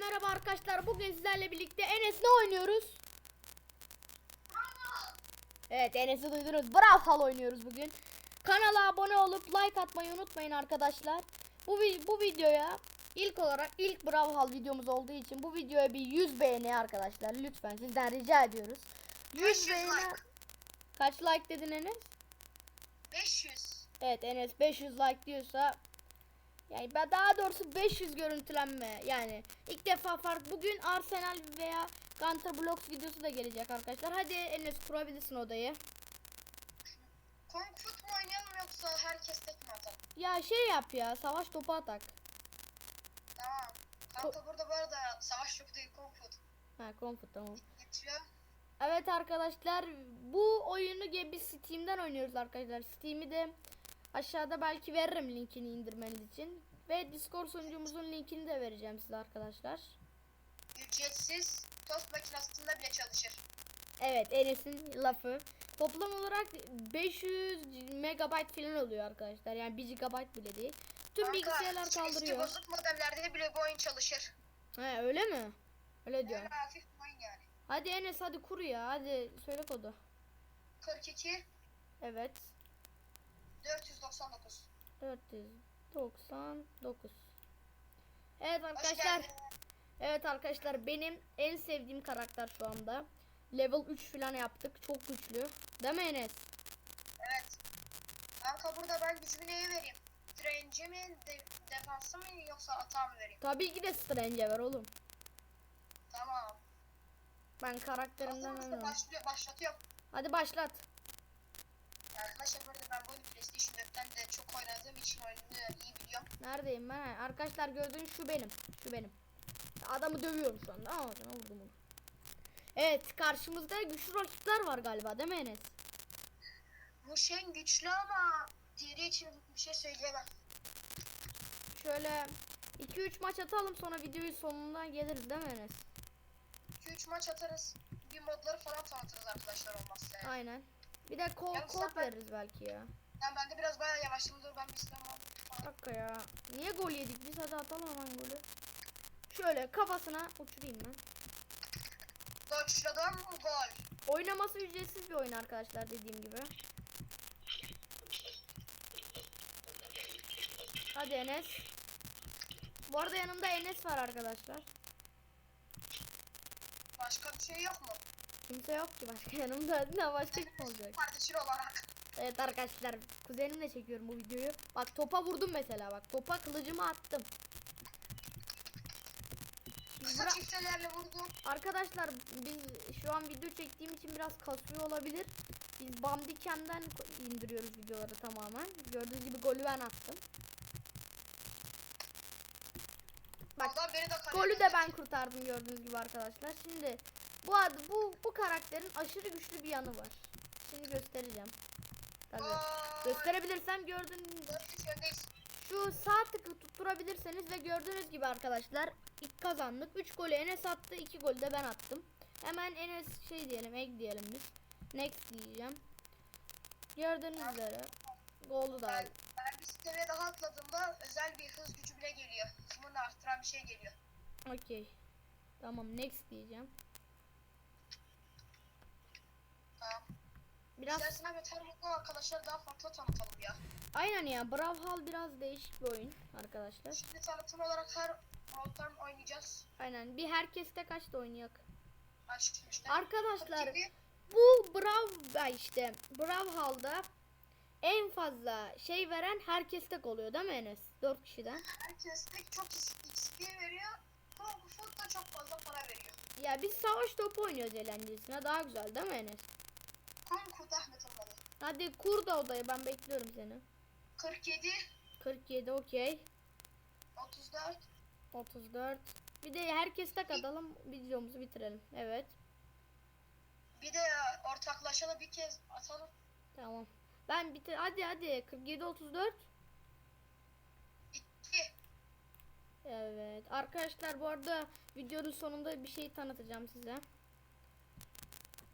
merhaba arkadaşlar. Bugün sizlerle birlikte Enes ne oynuyoruz? Evet Enes'i duydunuz. Brawl oynuyoruz bugün. Kanala abone olup like atmayı unutmayın arkadaşlar. Bu bu videoya ilk olarak ilk Brawl videomuz olduğu için bu videoya bir 100 beğeni arkadaşlar. Lütfen sizden rica ediyoruz. 100 500 beğeni. like. Kaç like dedin Enes? 500. Evet Enes 500 like diyorsa yani ben daha doğrusu 500 görüntülenme yani ilk defa fark bugün Arsenal veya Counter Blocks videosu da gelecek arkadaşlar. Hadi Enes kurabilirsin odayı. Kung Fu mu oynayalım yoksa herkes tek mi atalım? Ya şey yap ya savaş topu atak. Tamam. Kanka burada bu arada savaş yok değil Kung Fu. Ha comfort tamam. Getiriyor. Evet arkadaşlar bu oyunu biz Steam'den oynuyoruz arkadaşlar. Steam'i de aşağıda belki veririm linkini indirmeniz için. Ve Discord sunucumuzun linkini de vereceğim size arkadaşlar. Ücretsiz tost makinesinde bile çalışır. Evet Enes'in lafı. Toplam olarak 500 megabayt falan oluyor arkadaşlar. Yani 1 gigabayt bile değil. Tüm Kanka, bilgisayarlar kaldırıyor. bozuk modellerde bile bu oyun çalışır. He öyle mi? Öyle diyor. Böyle hafif oyun yani. Hadi Enes hadi kur ya. Hadi söyle kodu. 42 Evet. 499. 499. Evet arkadaşlar. Evet arkadaşlar benim en sevdiğim karakter şu anda. Level 3 falan yaptık. Çok güçlü. Değil mi Enes? Evet. Kanka burada ben gücümü neye vereyim? Direnci mi, de, defansı mı yoksa atağa mı vereyim? Tabii ki de Strange ver oğlum. Tamam. Ben karakterimden Hazır mısın? Başlıyor, başlatıyorum. Hadi başlat. Arkadaşlar burada ben bu oyunu PlayStation 4'ten de çok oynadığım için oyunu iyi biliyorum. Neredeyim ben? Arkadaşlar gördüğünüz şu benim. Şu benim. Adamı dövüyorum şu anda. Aa, sana vurdum onu. Evet karşımızda güçlü rakipler var galiba değil mi Enes? Bu şey güçlü ama diğeri için bir şey söyleyemem. Şöyle 2-3 maç atalım sonra videoyu sonuna geliriz değil mi Enes? 2-3 maç atarız. Bir modları falan tanıtırız arkadaşlar olmazsa. Yani. Aynen. Bir de kod, Yalnız sen ben- veririz belki ya. Yani ben de biraz bayağı yavaşladım. Dur ben bir falan. dakika ya. Niye gol yedik biz? Hadi atalım hemen golü. Şöyle kafasına uçurayım ben. Dodge'ladım gol. Oynaması ücretsiz bir oyun arkadaşlar dediğim gibi. Hadi Enes. Bu arada yanımda Enes var arkadaşlar. Başka bir şey yok mu? Kimse yok ki başka yanımda. Ne başka kim olacak? Kardeşin olarak. Evet arkadaşlar kuzenimle çekiyorum bu videoyu. Bak topa vurdum mesela bak. Topa kılıcımı attım. Kısa çiftelerle vurdum. Arkadaşlar biz şu an video çektiğim için biraz kasıyor olabilir. Biz Bandicam'den ko- indiriyoruz videoları tamamen. Gördüğünüz gibi golü ben attım. Bak golü de ben kurtardım gördüğünüz gibi arkadaşlar. Şimdi bu adı bu bu karakterin aşırı güçlü bir yanı var. Şimdi göstereceğim. Tabii. Gösterebilirsem gördüğünüz öndeyiz. şu sağ tıkı tutturabilirseniz ve gördüğünüz gibi arkadaşlar ilk kazandık. 3 golü Enes attı, 2 golü de ben attım. Hemen Enes şey diyelim, egg diyelim biz. Next diyeceğim. Gördüğünüz üzere golü da Ben, aldım. ben bir seviye daha atladığımda özel bir hız gücü bile geliyor. Hızımı da arttıran bir şey geliyor. Okey. Tamam next diyeceğim. Tamam. Biraz İstersen abi Termok'la arkadaşlar daha farklı tanıtalım ya. aynen ya Brawlhalla biraz değişik bir oyun arkadaşlar. Şimdi tanıtım olarak her moddan oynayacağız. Aynen bir herkeste kaç da oynayak. İşte. Arkadaşlar Gibi bu Brawl işte Brawlhalla'da en fazla şey veren herkes tek oluyor değil mi Enes? 4 kişiden. herkes tek çok XP veriyor. Fu da çok fazla para veriyor. Ya biz savaş topu oynuyoruz eğlencesine daha güzel değil mi Enes? Kung Fu da Ahmet olmalı. Hadi kur da odayı ben bekliyorum seni. 47, 47 okey. 34, 34. Bir de herkes tek atalım videomuzu bitirelim. Evet bir de ortaklaşalı bir kez atalım. tamam. Ben bitir hadi hadi 47 34. 2. Evet arkadaşlar bu arada videonun sonunda bir şey tanıtacağım size.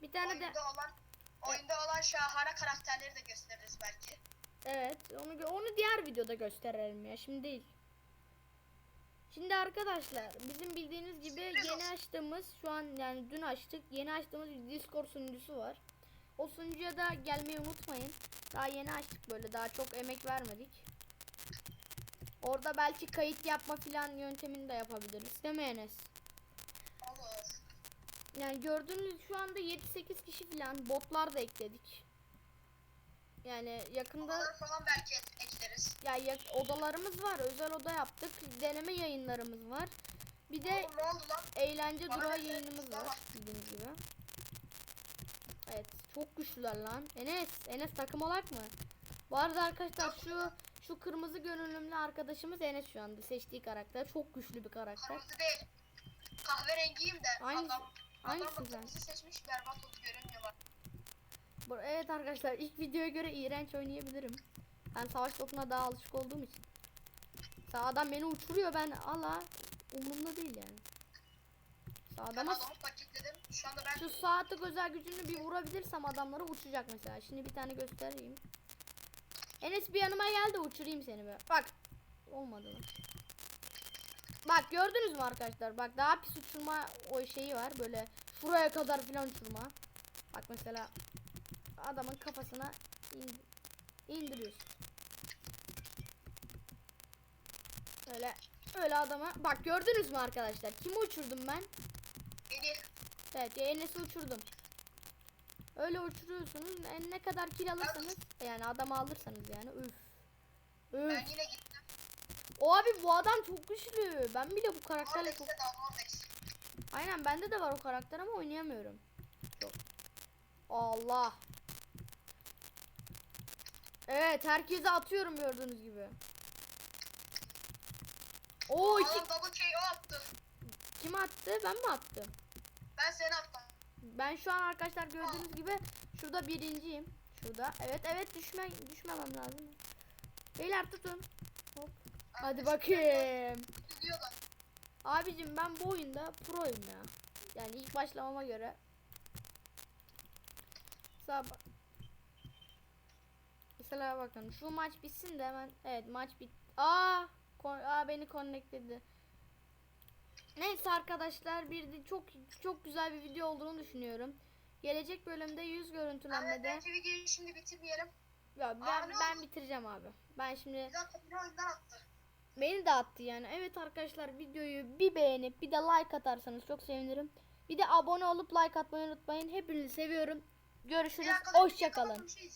Bir tane de Oyunda olan oyunda olan şahane karakterleri de gösteririz belki. evet onu onu diğer videoda gösterelim ya şimdi değil. Şimdi arkadaşlar bizim bildiğiniz gibi Sürpriz yeni olsun. açtığımız şu an yani dün açtık yeni açtığımız bir Discord sunucusu var. O sunucuya da gelmeyi unutmayın. Daha yeni açtık böyle daha çok emek vermedik. Orada belki kayıt yapma filan yöntemini de yapabiliriz. Değil mi Enes? Yani gördüğünüz şu anda 7-8 kişi filan botlar da ekledik. Yani yakında Odaları falan belki ekleriz. ya yak- odalarımız var. Özel oda yaptık. Deneme yayınlarımız var. Bir de Oğlum eğlence Bana durağı yayınımız var bildiğiniz gibi. Evet, çok güçlüler lan. Enes, Enes takım olak mı? Bu arada arkadaşlar şu şu kırmızı görünümlü arkadaşımız Enes şu anda seçtiği karakter. Çok güçlü bir karakter. Kırmızı değil. Kahverengiyim de Hangisi- adam hangisi adam kırmızı seçmiş berbat oldu görünmüyor bak. Bu- Evet arkadaşlar ilk videoya göre iğrenç oynayabilirim. Ben savaş topuna daha alışık olduğum için. Sağdan beni uçuruyor ben ala umurumda değil yani. Ben Sağdan adamı paketledim. Şu anda ben Şu saatlik özel gücünü bir vurabilirsem adamları uçacak mesela. Şimdi bir tane göstereyim. Enes bir yanıma gel de uçurayım seni be. Bak. Olmadı lan. Bak gördünüz mü arkadaşlar? Bak daha pis uçurma o şeyi var. Böyle şuraya kadar filan uçurma. Bak mesela adamın kafasına in- indiriyorsun. Öyle öyle adama. Bak gördünüz mü arkadaşlar? Kimi uçurdum ben? Evet Enes'i uçurdum. Öyle uçuruyorsunuz. En ne kadar kill alırsanız yani adamı alırsanız yani üf. Üf. ben yine gittim. O abi bu adam çok güçlü. Ben bile bu karakterle çok... Aynen bende de var o karakter ama oynayamıyorum. Çok. Allah. Evet herkese atıyorum gördüğünüz gibi. Oo iki double KO attı. kim attı? Ben mi attım? Ben seni attım. Ben şu an arkadaşlar gördüğünüz gibi şurada birinciyim. Şurada. Evet evet düşme düşmemem lazım. Beyler tutun. Hop. Hadi bakayım. Abicim ben bu oyunda proyum ya. Yani ilk başlamama göre. Sabah. Mesela bakın şu maç bitsin de hemen evet maç bit. Aa, kon- aa beni connectledi. Neyse arkadaşlar bir de çok çok güzel bir video olduğunu düşünüyorum. Gelecek bölümde yüz görüntülenmede belki videoyu şimdi bitirmeyelim. ya ben Aa, ben bitireceğim abi. Ben şimdi Bir dakika attı. Beni de attı yani. Evet arkadaşlar videoyu bir beğenip bir de like atarsanız çok sevinirim. Bir de abone olup like atmayı unutmayın. Hepinizi seviyorum. Görüşürüz. dakika, dur, Hoşça kapatın, kalın. bir şey.